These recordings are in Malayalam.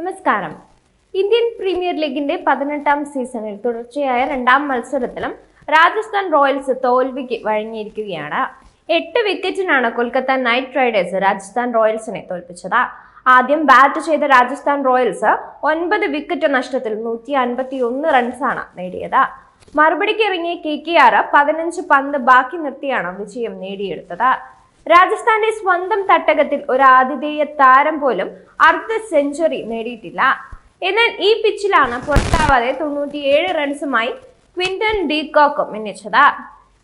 നമസ്കാരം. ഇന്ത്യൻ പ്രീമിയർ ലീഗിന്റെ പതിനെട്ടാം സീസണിൽ തുടർച്ചയായ രണ്ടാം മത്സരത്തിലും രാജസ്ഥാൻ റോയൽസ് തോൽവിക്ക് വഴങ്ങിയിരിക്കുകയാണ്. എട്ട് വിക്കറ്റിനാണ് കൊൽക്കത്ത നൈറ്റ് റൈഡേഴ്സ് രാജസ്ഥാൻ റോയൽസിനെ തോൽപ്പിച്ചത്. ആദ്യം ബാറ്റ് ചെയ്ത രാജസ്ഥാൻ റോയൽസ് ഒൻപത് വിക്കറ്റ് നഷ്ടത്തിൽ നൂറ്റി അൻപത്തി ഒന്ന് റൺസാണ് നേടിയത്. മറുപടിക്ക് ഇറങ്ങിയ കെ കെ ആർ പതിനഞ്ച് പന്ത് ബാക്കി നിർത്തിയാണ് വിജയം നേടിയെടുത്തത്. രാജസ്ഥാന്റെ സ്വന്തം തട്ടകത്തിൽ ഒരു ആതിഥേയ താരം പോലും അർദ്ധ സെഞ്ചുറി നേടിയിട്ടില്ല. എന്നാൽ ഈ പിച്ചിലാണ് പുറത്താവാതെ തൊണ്ണൂറ്റിയേഴ് റൺസുമായി ക്വിന്റൺ ഡീകോക്ക് മിന്നിച്ചത്.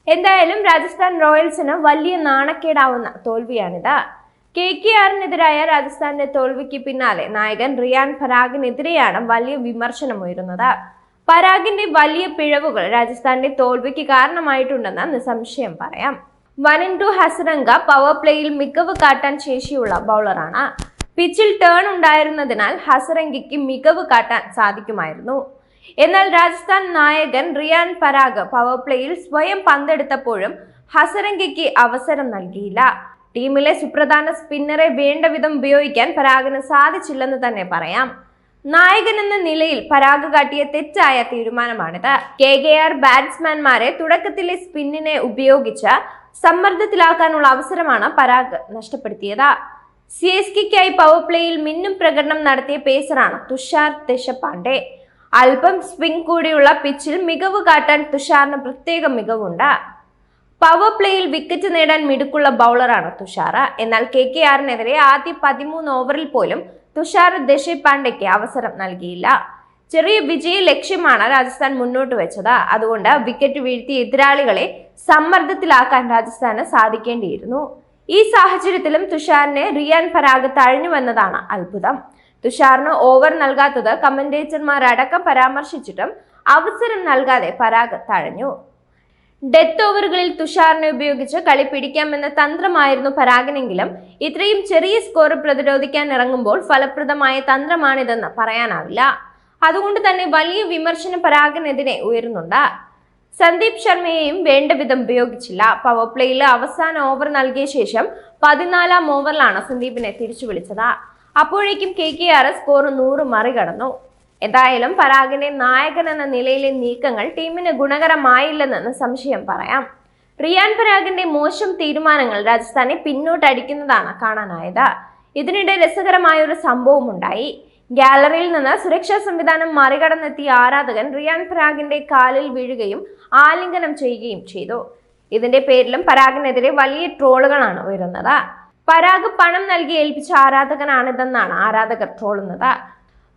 എന്തായാലും രാജസ്ഥാൻ റോയൽസിന് വലിയ നാണക്കേടാവുന്ന തോൽവിയാണിത്. കെ കെ ആറിനെതിരായ രാജസ്ഥാന്റെ തോൽവിക്ക് പിന്നാലെ നായകൻ റിയാൻ പരാഗിനെതിരെയാണ് വലിയ വിമർശനം ഉയരുന്നത് പരാഗിന്റെ വലിയ പിഴവുകൾ രാജസ്ഥാന്റെ തോൽവിക്ക് കാരണമായിട്ടുണ്ടെന്ന് നിസ്സംശയം പറയാം. വനൻഡു ഹസരംഗ പവർ പ്ലേയിൽ മികവ് കാട്ടാൻ ശേഷിയുള്ള ബൗളറാണ് പിച്ചിൽ ടേൺ ഉണ്ടായിരുന്നതിനാൽ ഹസരംഗിക്ക് മികവ് കാട്ടാൻ സാധിക്കുമായിരുന്നു. എന്നാൽ രാജസ്ഥാൻ നായകൻ റിയാൻ പരാഗ് പവർ പ്ലേയിൽ സ്വയം പന്തെടുത്തപ്പോഴും ഹസരംഗിക്ക് അവസരം നൽകിയില്ല. ടീമിലെ സുപ്രധാന സ്പിന്നറെ വേണ്ട വിധം ഉപയോഗിക്കാൻ പരാഗിന് സാധിച്ചില്ലെന്ന് തന്നെ പറയാം. നായകൻ എന്ന നിലയിൽ പരാഗ് കാട്ടിയ തെറ്റായ തീരുമാനമാണിത്. കെ കെ ആർ ബാറ്റ്സ്മാൻമാരെ തുടക്കത്തിലെ സ്പിന്നിനെ ഉപയോഗിച്ച് സമ്മർദ്ദത്തിലാക്കാനുള്ള അവസരമാണ് പരാഗ് നഷ്ടപ്പെടുത്തിയത്. സി എസ് കെക്കായി പവർ പ്ലേയിൽ മിന്നും പ്രകടനം നടത്തിയ പേസറാണ് തുഷാർ ദേശപാണ്ഡെ. അല്പം സ്വിംഗ് കൂടിയുള്ള പിച്ചിൽ മികവ് കാട്ടാൻ തുഷാറിന് പ്രത്യേക മികവുണ്ട്. പവർ പ്ലേയിൽ വിക്കറ്റ് നേടാൻ മിടുക്കുള്ള ബൗളറാണ് തുഷാർ എന്നാൽ കെ കെ ആറിനെതിരെ ആദ്യ പതിമൂന്ന് ഓവറിൽ പോലും തുഷാർ ദേശപാണ്ഡെക്ക് അവസരം നൽകിയില്ല. ചെറിയ വിജയ ലക്ഷ്യമാണ് രാജസ്ഥാൻ മുന്നോട്ട് വെച്ചത്. അതുകൊണ്ട് വിക്കറ്റ് വീഴ്ത്തിയ എതിരാളികളെ സമ്മർദ്ദത്തിലാക്കാൻ രാജസ്ഥാന് സാധിക്കേണ്ടിയിരുന്നു. ഈ സാഹചര്യത്തിലും തുഷാറിനെ റിയാൻ പരാഗ് തഴഞ്ഞുവെന്നതാണ് അത്ഭുതം. തുഷാറിന് ഓവർ നൽകാത്തത് കമന്റേറ്റർമാരടക്കം പരാമർശിച്ചിട്ടും അവസരം നൽകാതെ പരാഗ് തഴഞ്ഞു. ഡെത്ത് ഓവറുകളിൽ തുഷാറിനെ ഉപയോഗിച്ച് കളി പിടിക്കാമെന്ന തന്ത്രമായിരുന്നു പരാഗനെങ്കിലും ഇത്രയും ചെറിയ സ്കോർ പ്രതിരോധിക്കാൻ ഇറങ്ങുമ്പോൾ ഫലപ്രദമായ തന്ത്രമാണിതെന്ന് പറയാനാവില്ല. അതുകൊണ്ട് തന്നെ വലിയ വിമർശനം പരാഗനെതിരെ ഉയരുന്നുണ്ട്. സന്ദീപ് ശർമ്മയെയും വേണ്ട വിധം ഉപയോഗിച്ചില്ല. പവർ പ്ലേയിൽ അവസാന ഓവർ നൽകിയ ശേഷം പതിനാലാം ഓവറിലാണ് സന്ദീപിനെ തിരിച്ചു വിളിച്ചത്. അപ്പോഴേക്കും കെ കെ ആർ സ്കോർ നൂറ് മറികടന്നു. എന്തായാലും പരാഗിന്റെ നായകൻ എന്ന നിലയിലെ നീക്കങ്ങൾ ടീമിന് ഗുണകരമായില്ലെന്ന് സംശയം പറയാം. റിയാൻ പരാഗിന്റെ മോശം തീരുമാനങ്ങൾ രാജസ്ഥാനെ പിന്നോട്ടടിക്കുന്നതാണ് കാണാനായത്. ഇതിനിടെ രസകരമായ ഒരു സംഭവം ഉണ്ടായി ഗാലറിയിൽ നിന്ന് സുരക്ഷാ സംവിധാനം മറികടന്നെത്തിയ ആരാധകൻ റിയാൻ പരാഗിന്റെ കാലിൽ വീഴുകയും ആലിംഗനം ചെയ്യുകയും ചെയ്തു. ഇതിന്റെ പേരിലും പരാഗിനെതിരെ വലിയ ട്രോളുകളാണ് ഉയരുന്നത്. പരാഗ് പണം നൽകി ഏൽപ്പിച്ച ആരാധകനാണിതെന്നാണ് ആരാധകർ ട്രോളുന്നത്.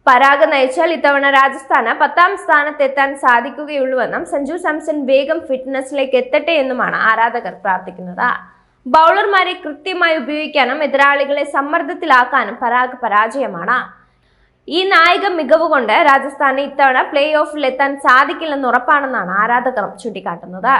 പരാഗ് നയിച്ചാൽ ഇത്തവണ രാജസ്ഥാന് പത്താം സ്ഥാനത്തെത്താൻ സാധിക്കുകയുള്ളൂവെന്നും സഞ്ജു സാംസൺ വേഗം ഫിറ്റ്നസിലേക്ക് എത്തട്ടെ എന്നുമാണ് ആരാധകർ പ്രാർത്ഥിക്കുന്നത്. ബൗളർമാരെ കൃത്യമായി ഉപയോഗിക്കാനും എതിരാളികളെ സമ്മർദ്ദത്തിലാക്കാനും പരാഗ് പരാജയമാണ്. ഈ നായക മികവ് കൊണ്ട് രാജസ്ഥാന് ഇത്തവണ പ്ലേ ഓഫിൽ എത്താൻ സാധിക്കില്ലെന്ന് ഉറപ്പാണെന്നാണ് ആരാധകർ ചൂണ്ടിക്കാട്ടുന്നത്.